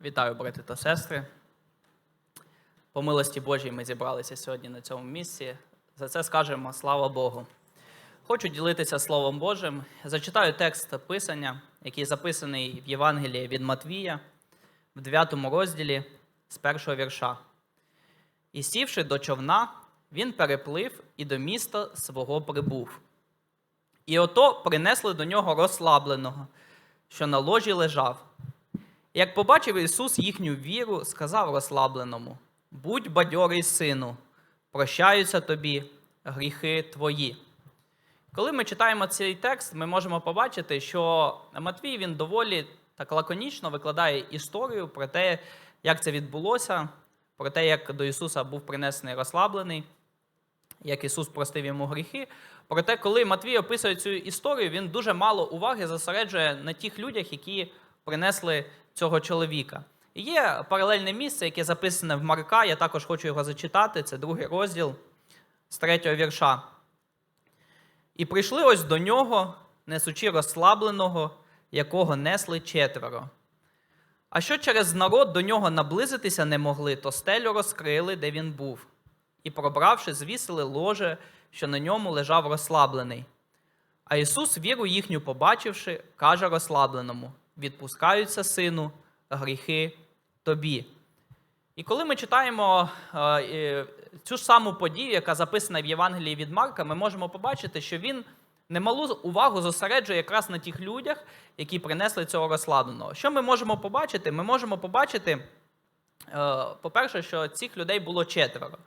Вітаю, брати та сестри. По милості Божій ми зібралися сьогодні на цьому місці. За це скажемо слава Богу. Хочу ділитися Словом Божим. Зачитаю текст Писання, який записаний в Євангелії від Матвія в 9 розділі з першого вірша. І сівши до човна, він переплив і до міста свого прибув. І ото принесли до нього розслабленого, що на ложі лежав. Як побачив Ісус їхню віру, сказав розслабленому: Будь бадьорий, сину, прощаються тобі гріхи твої. Коли ми читаємо цей текст, ми можемо побачити, що Матвій він доволі так лаконічно викладає історію про те, як це відбулося, про те, як до Ісуса був принесений розслаблений, як Ісус простив йому гріхи. Проте, коли Матвій описує цю історію, він дуже мало уваги зосереджує на тих людях, які принесли цього чоловіка. І є паралельне місце, яке записане в Марка. Я також хочу його зачитати. Це другий розділ з третього вірша. І прийшли ось до нього, несучи розслабленого, якого несли четверо. А що через народ до нього наблизитися не могли, то стелю розкрили, де він був, і, пробравши, звісили ложе, що на ньому лежав розслаблений. А Ісус, віру їхню побачивши, каже розслабленому: відпускаються, сину, гріхи тобі. І коли ми читаємо е, цю ж саму подію, яка записана в Євангелії від Марка, ми можемо побачити, що він немалу увагу зосереджує якраз на тих людях, які принесли цього розслабленого. Що ми можемо побачити? Ми можемо побачити, е, по-перше, що цих людей було четверо.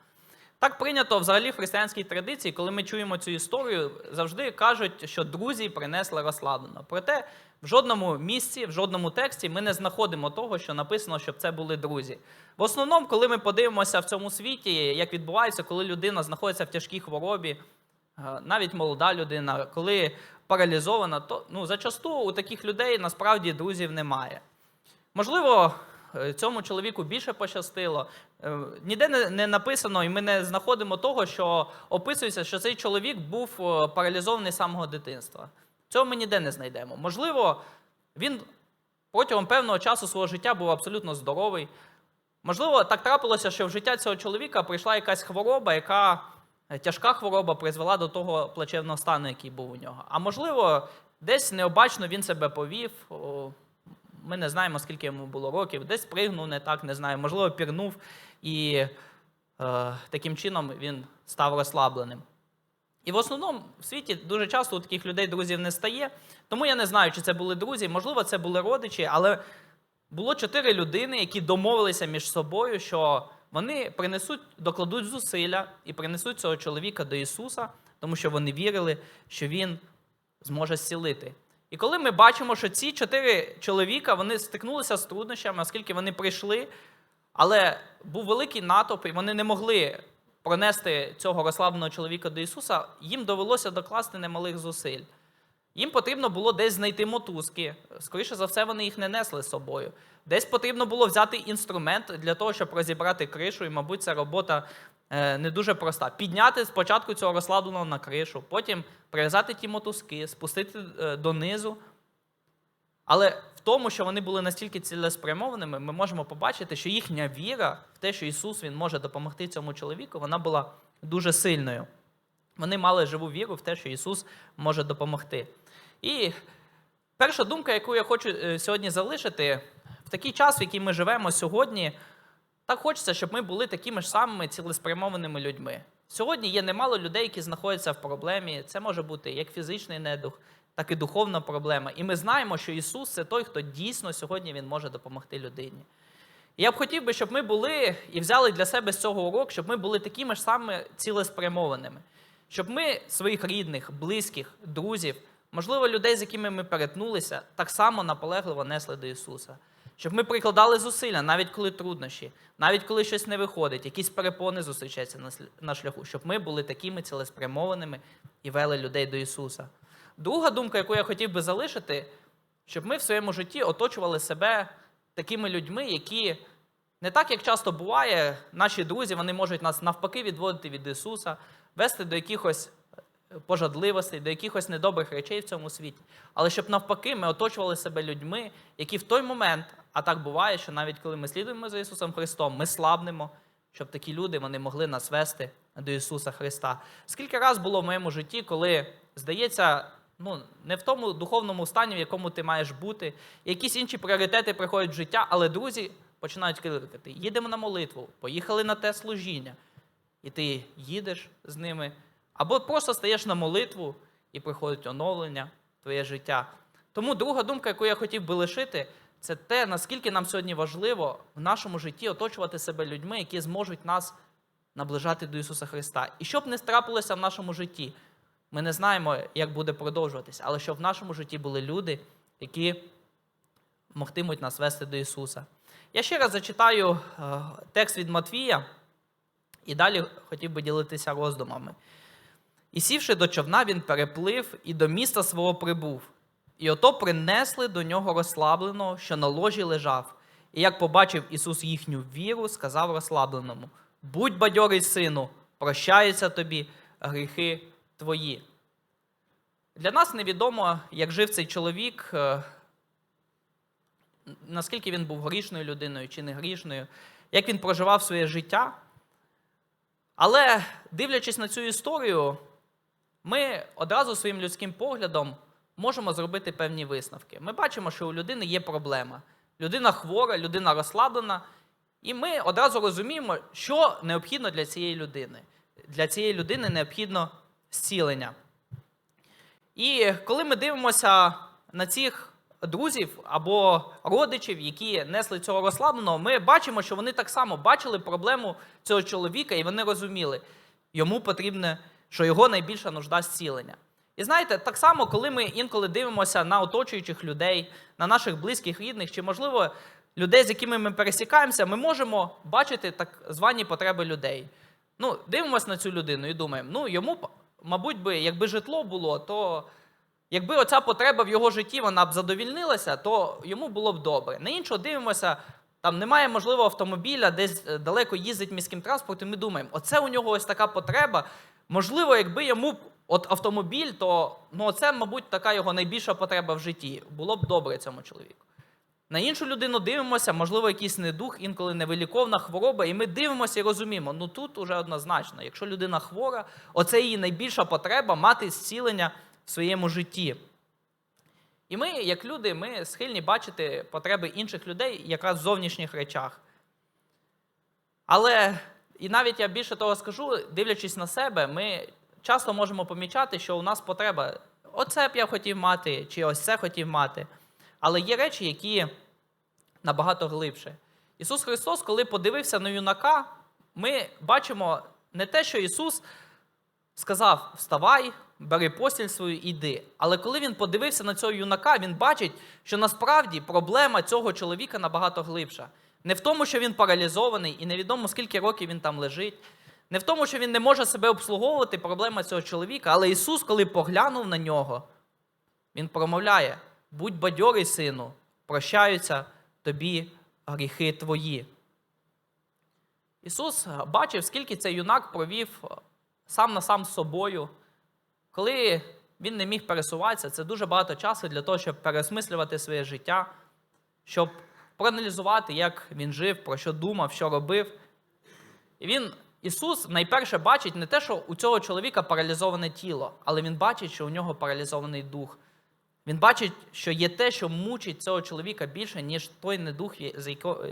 Так прийнято взагалі в християнській традиції, коли ми чуємо цю історію, завжди кажуть, що друзі принесли розслаблено. Проте в жодному місці, в жодному тексті ми не знаходимо того, що написано, щоб це були друзі. В основному, коли ми подивимося в цьому світі, як відбувається, коли людина знаходиться в тяжкій хворобі, е, навіть молода людина, коли паралізована, то ну, зачасту у таких людей насправді друзів немає. Можливо, е, цьому чоловіку більше пощастило. Е, Ніде не- написано, і ми не знаходимо того, що описується, що цей чоловік був паралізований з самого дитинства. Цього ми ніде не знайдемо. Можливо, він протягом певного часу свого життя був абсолютно здоровий. Можливо, так трапилося, що в життя цього чоловіка прийшла якась хвороба, яка е, тяжка хвороба призвела до того плачевного стану, який був у нього. А можливо, десь необачно він себе повів. Ми не знаємо, скільки йому було років, десь пригнув не так, не знаю, можливо, пірнув, і е, таким чином він став розслабленим. І в основному в світі дуже часто у таких людей друзів не стає. Тому я не знаю, чи це були друзі, можливо, це були родичі, але було чотири людини, які домовилися між собою, що вони принесуть, докладуть зусилля і принесуть цього чоловіка до Ісуса, тому що вони вірили, що Він зможе зцілити. І коли ми бачимо, що ці чотири чоловіка вони стикнулися з труднощами, оскільки вони прийшли, але був великий натовп, і вони не могли пронести цього розслабленого чоловіка до Ісуса, їм довелося докласти немалих зусиль. Їм потрібно було десь знайти мотузки. Скоріше за все, вони їх не несли з собою. Десь потрібно було взяти інструмент для того, щоб розібрати кришу, і, мабуть, ця робота е, не дуже проста. Підняти спочатку цього розслабленого на кришу, потім прив'язати ті мотузки, спустити е, донизу. Але в тому, що вони були настільки цілеспрямованими, ми можемо побачити, що їхня віра в те, що Ісус Він може допомогти цьому чоловіку, вона була дуже сильною. Вони мали живу віру в те, що Ісус може допомогти. І перша думка, яку я хочу е, сьогодні залишити, в такий час, в який ми живемо сьогодні, так хочеться, щоб ми були такими ж самими цілеспрямованими людьми. Сьогодні є немало людей, які знаходяться в проблемі. Це може бути як фізичний недух, так і духовна проблема. І ми знаємо, що Ісус це той, хто дійсно сьогодні Він може допомогти людині. І я б хотів би, щоб ми були і взяли для себе з цього урок, щоб ми були такими ж самими цілеспрямованими, щоб ми своїх рідних, близьких, друзів, можливо, людей, з якими ми перетнулися, так само наполегливо несли до Ісуса. Щоб ми прикладали зусилля, навіть коли труднощі, навіть коли щось не виходить, якісь перепони зустрічаються на шляху, щоб ми були такими цілеспрямованими і вели людей до Ісуса. Друга думка, яку я хотів би залишити, щоб ми в своєму житті оточували себе такими людьми, які не так, як часто буває, наші друзі вони можуть нас навпаки відводити від Ісуса, вести до якихось е, пожадливостей, до якихось недобрих речей в цьому світі. Але щоб навпаки ми оточували себе людьми, які в той момент а так буває, що навіть коли ми слідуємо за Ісусом Христом, ми слабнемо, щоб такі люди вони могли нас вести до Ісуса Христа. Скільки раз було в моєму житті, коли, здається, ну, не в тому духовному стані, в якому ти маєш бути, якісь інші пріоритети приходять в життя, але друзі починають кликати: їдемо на молитву, поїхали на те служіння, і ти їдеш з ними, або просто стаєш на молитву і приходить оновлення твоє життя. Тому друга думка, яку я хотів би лишити, це те, наскільки нам сьогодні важливо в нашому житті оточувати себе людьми, які зможуть нас наближати до Ісуса Христа. І щоб не трапилося в нашому житті, ми не знаємо, як буде продовжуватися, але щоб в нашому житті були люди, які могтимуть нас вести до Ісуса. Я ще раз зачитаю е, текст від Матвія, і далі хотів би ділитися роздумами. І сівши до човна, він переплив і до міста свого прибув. І ото принесли до нього розслабленого, що на ложі лежав. І як побачив Ісус їхню віру, сказав розслабленому: Будь бадьорий, сину, прощаються тобі гріхи твої. Для нас невідомо, як жив цей чоловік, е, наскільки він був грішною людиною чи не грішною, як він проживав своє життя. Але дивлячись на цю історію, ми одразу своїм людським поглядом можемо зробити певні висновки. Ми бачимо, що у людини є проблема. Людина хвора, людина розслаблена, і ми одразу розуміємо, що необхідно для цієї людини. Для цієї людини необхідно зцілення. І коли ми дивимося на цих друзів або родичів, які несли цього розслабленого, ми бачимо, що вони так само бачили проблему цього чоловіка, і вони розуміли, йому потрібне, що його найбільша нужда зцілення. І знаєте, так само, коли ми інколи дивимося на оточуючих людей, на наших близьких рідних, чи, можливо, людей, з якими ми пересікаємося, ми можемо бачити так звані потреби людей. Ну, дивимося на цю людину і думаємо, ну йому, мабуть, би, якби житло було, то якби оця потреба в його житті вона б задовільнилася, то йому було б добре. На іншого дивимося, там немає можливо автомобіля, десь е, далеко їздить міським транспортом. Ми думаємо, оце у нього ось така потреба. Можливо, якби йому от автомобіль, то ну, це, мабуть, така його найбільша потреба в житті. Було б добре цьому чоловіку. На іншу людину дивимося, можливо, якийсь недух, інколи невиліковна хвороба, і ми дивимося і розуміємо, ну тут уже однозначно, якщо людина хвора, оце її найбільша потреба мати зцілення в своєму житті. І ми, як люди, ми схильні бачити потреби інших людей якраз в зовнішніх речах. Але, і навіть я більше того скажу, дивлячись на себе, ми часто можемо помічати, що у нас потреба оце б я хотів мати, чи ось це хотів мати. Але є речі, які набагато глибше. Ісус Христос, коли подивився на юнака, ми бачимо не те, що Ісус сказав: Вставай, бери постіль свою, іди. Але коли він подивився на цього юнака, він бачить, що насправді проблема цього чоловіка набагато глибша. Не в тому, що він паралізований, і невідомо скільки років він там лежить. Не в тому, що він не може себе обслуговувати, проблема цього чоловіка. Але Ісус, коли поглянув на нього, Він промовляє: будь бадьорий, сину, прощаються тобі гріхи твої. Ісус бачив, скільки цей юнак провів сам на сам з собою. Коли він не міг пересуватися, це дуже багато часу для того, щоб переосмислювати своє життя, щоб проаналізувати, як він жив, про що думав, що робив. І він, Ісус найперше бачить не те, що у цього чоловіка паралізоване тіло, але Він бачить, що у нього паралізований дух. Він бачить, що є те, що мучить цього чоловіка більше, ніж той недух,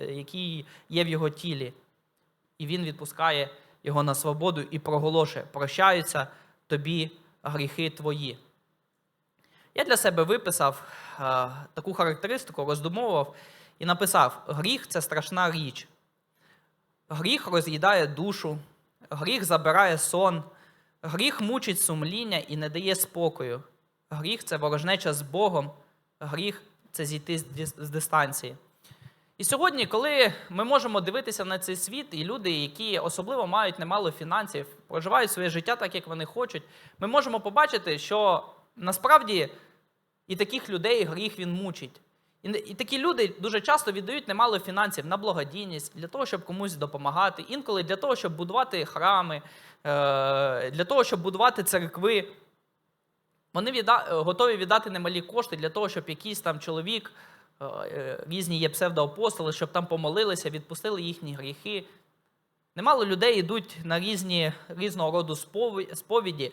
який є в його тілі. І він відпускає його на свободу і проголошує: прощаються тобі гріхи твої. Я для себе виписав е, таку характеристику, роздумовував і написав: гріх це страшна річ. Гріх роз'їдає душу, гріх забирає сон, гріх мучить сумління і не дає спокою. Гріх це ворожнеча з Богом, гріх це зійти з дистанції. І сьогодні, коли ми можемо дивитися на цей світ, і люди, які особливо мають немало фінансів, проживають своє життя так, як вони хочуть, ми можемо побачити, що насправді і таких людей гріх він мучить. І, такі люди дуже часто віддають немало фінансів на благодійність для того, щоб комусь допомагати, інколи для того, щоб будувати храми, е, для того, щоб будувати церкви. Вони відда... готові віддати немалі кошти для того, щоб якийсь там чоловік е, різні є псевдоапостоли, щоб там помолилися, відпустили їхні гріхи. Немало людей йдуть на різні, різного роду сповіді.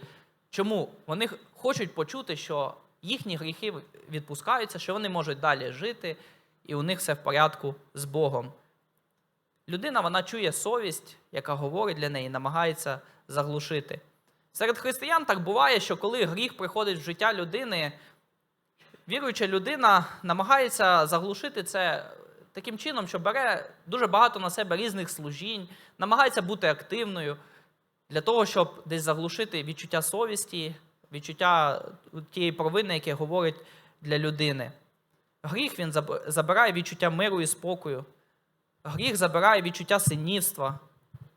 Чому? Вони хочуть почути, що їхні гріхи відпускаються, що вони можуть далі жити, і у них все в порядку з Богом. Людина вона чує совість, яка говорить для неї, намагається заглушити. Серед християн так буває, що коли гріх приходить в життя людини, віруюча людина намагається заглушити це таким чином, що бере дуже багато на себе різних служінь, намагається бути активною для того, щоб десь заглушити відчуття совісті, відчуття тієї провини, яке говорить для людини. Гріх він забирає відчуття миру і спокою. Гріх забирає відчуття синівства,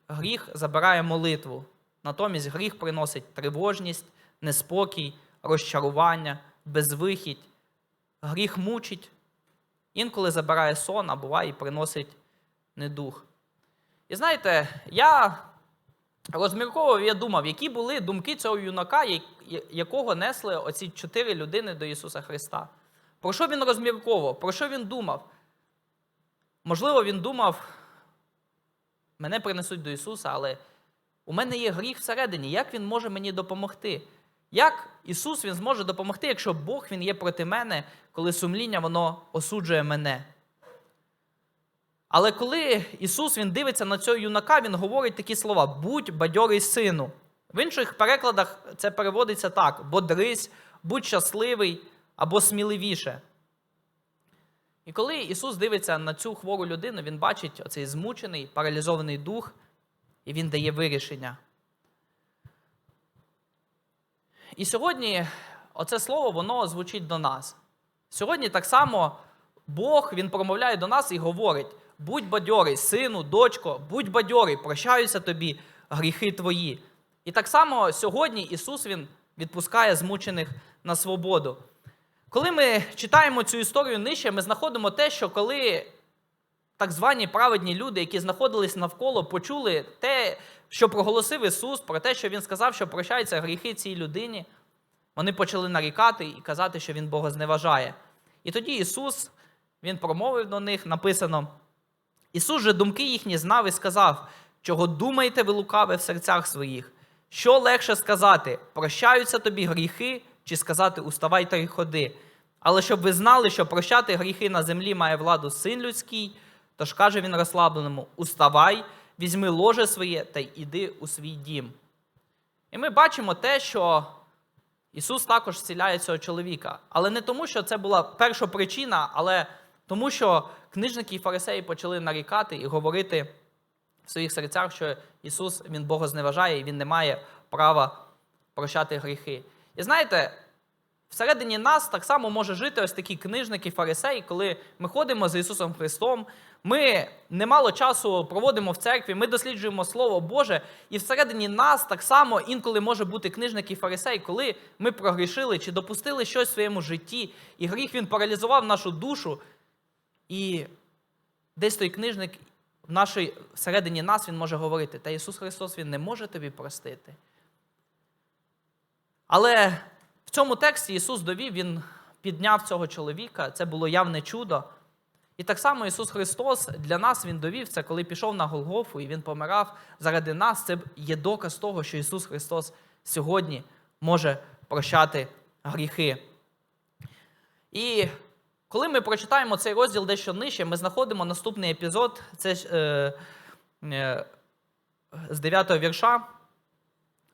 гріх забирає молитву. Натомість гріх приносить тривожність, неспокій, розчарування, безвихідь. Гріх мучить, інколи забирає сон, а буває і приносить недух. І знаєте, я розмірковував, я думав, які були думки цього юнака, якого несли оці чотири людини до Ісуса Христа. Про що він розмірковував? Про що він думав? Можливо, він думав, мене принесуть до Ісуса, але у мене є гріх всередині. Як Він може мені допомогти? Як Ісус Він зможе допомогти, якщо Бог Він є проти мене, коли сумління воно осуджує мене? Але коли Ісус Він дивиться на цього юнака, Він говорить такі слова: будь бадьорий сину. В інших перекладах це переводиться так: бодрись, будь щасливий або сміливіше. І коли Ісус дивиться на цю хвору людину, Він бачить оцей змучений, паралізований дух, і Він дає вирішення. І сьогодні оце слово воно звучить до нас. Сьогодні так само Бог Він промовляє до нас і говорить: будь бадьорий, сину, дочко, будь бадьорий, прощаються тобі гріхи твої. І так само сьогодні Ісус Він відпускає змучених на свободу. Коли ми читаємо цю історію нижче, ми знаходимо те, що коли так звані праведні люди, які знаходились навколо, почули те, що проголосив Ісус, про те, що Він сказав, що прощаються гріхи цій людині, вони почали нарікати і казати, що Він Бога зневажає. І тоді Ісус, Він промовив до них, написано: Ісус же думки їхні знав і сказав, чого думаєте ви лукаве в серцях своїх? Що легше сказати, прощаються тобі гріхи, чи сказати уставай та й ходи. Але щоб ви знали, що прощати гріхи на землі має владу син людський, тож каже він розслабленому: Уставай, візьми ложе своє та й іди у свій дім. І ми бачимо те, що Ісус також зціляє цього чоловіка. Але не тому, що це була перша причина, але тому, що книжники і фарисеї почали нарікати і говорити в своїх серцях, що Ісус Він Бога зневажає і Він не має права прощати гріхи. І знаєте, всередині нас так само може жити ось такі книжники, фарисеї, коли ми ходимо за Ісусом Христом, ми немало часу проводимо в церкві, ми досліджуємо Слово Боже, і всередині нас так само інколи може бути книжник і фарисей, коли ми прогрішили чи допустили щось в своєму житті, і гріх він паралізував нашу душу, і десь той книжник в нашій всередині нас він може говорити, та Ісус Христос Він не може тобі простити. Але цьому тексті Ісус довів, Він підняв цього чоловіка, це було явне чудо. І так само Ісус Христос для нас Він довів це, коли пішов на Голгофу і Він помирав заради нас. Це є доказ того, що Ісус Христос сьогодні може прощати гріхи. І коли ми прочитаємо цей розділ дещо нижче, ми знаходимо наступний епізод, це е, е, з 9 вірша.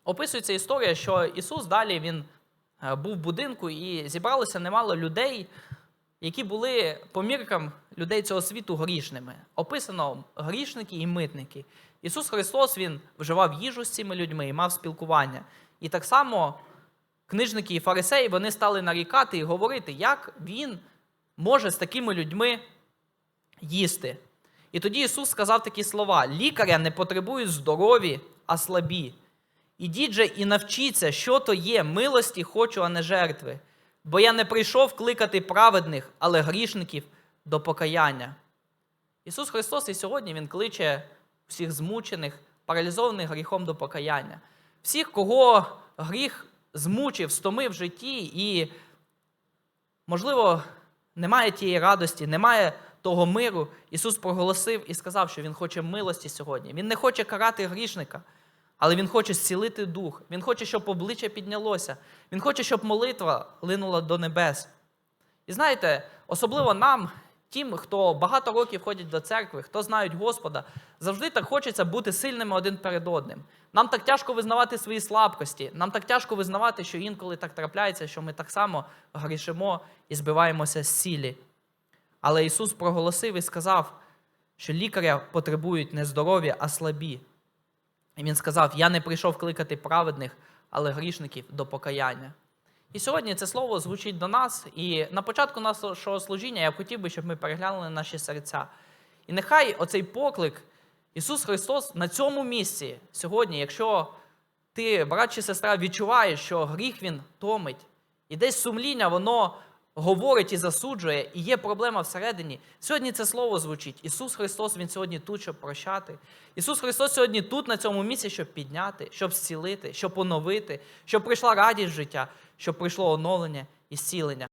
Описується історія, що Ісус далі він був в будинку і зібралося немало людей, які були по міркам людей цього світу грішними. Описано грішники і митники. Ісус Христос Він вживав їжу з цими людьми і мав спілкування. І так само книжники і фарисеї вони стали нарікати і говорити, як Він може з такими людьми їсти. І тоді Ісус сказав такі слова: лікаря не потребують здорові, а слабі. Ідіть же і навчіться, що то є милості хочу, а не жертви. Бо я не прийшов кликати праведних, але грішників до покаяння. Ісус Христос і сьогодні Він кличе всіх змучених, паралізованих гріхом до покаяння. Всіх, кого гріх змучив, стомив в житті, і, можливо, немає тієї радості, немає того миру, Ісус проголосив і сказав, що Він хоче милості сьогодні. Він не хоче карати грішника, але Він хоче зцілити дух. Він хоче, щоб обличчя піднялося. Він хоче, щоб молитва линула до небес. І знаєте, особливо нам, тим, хто багато років ходять до церкви, хто знають Господа, завжди так хочеться бути сильними один перед одним. Нам так тяжко визнавати свої слабкості, нам так тяжко визнавати, що інколи так трапляється, що ми так само грішимо і збиваємося з сілі. Але Ісус проголосив і сказав, що лікаря потребують не здорові, а слабі. І Він сказав: Я не прийшов кликати праведних, але грішників до покаяння. І сьогодні це слово звучить до нас. І на початку нашого служіння я хотів би, щоб ми переглянули наші серця. І нехай оцей поклик Ісус Христос на цьому місці сьогодні, якщо ти, брат чи сестра, відчуваєш, що гріх він томить, і десь сумління, воно говорить і засуджує, і є проблема всередині. Сьогодні це слово звучить. Ісус Христос, Він сьогодні тут, щоб прощати. Ісус Христос сьогодні тут, на цьому місці, щоб підняти, щоб зцілити, щоб оновити, щоб прийшла радість життя, щоб прийшло оновлення і зцілення.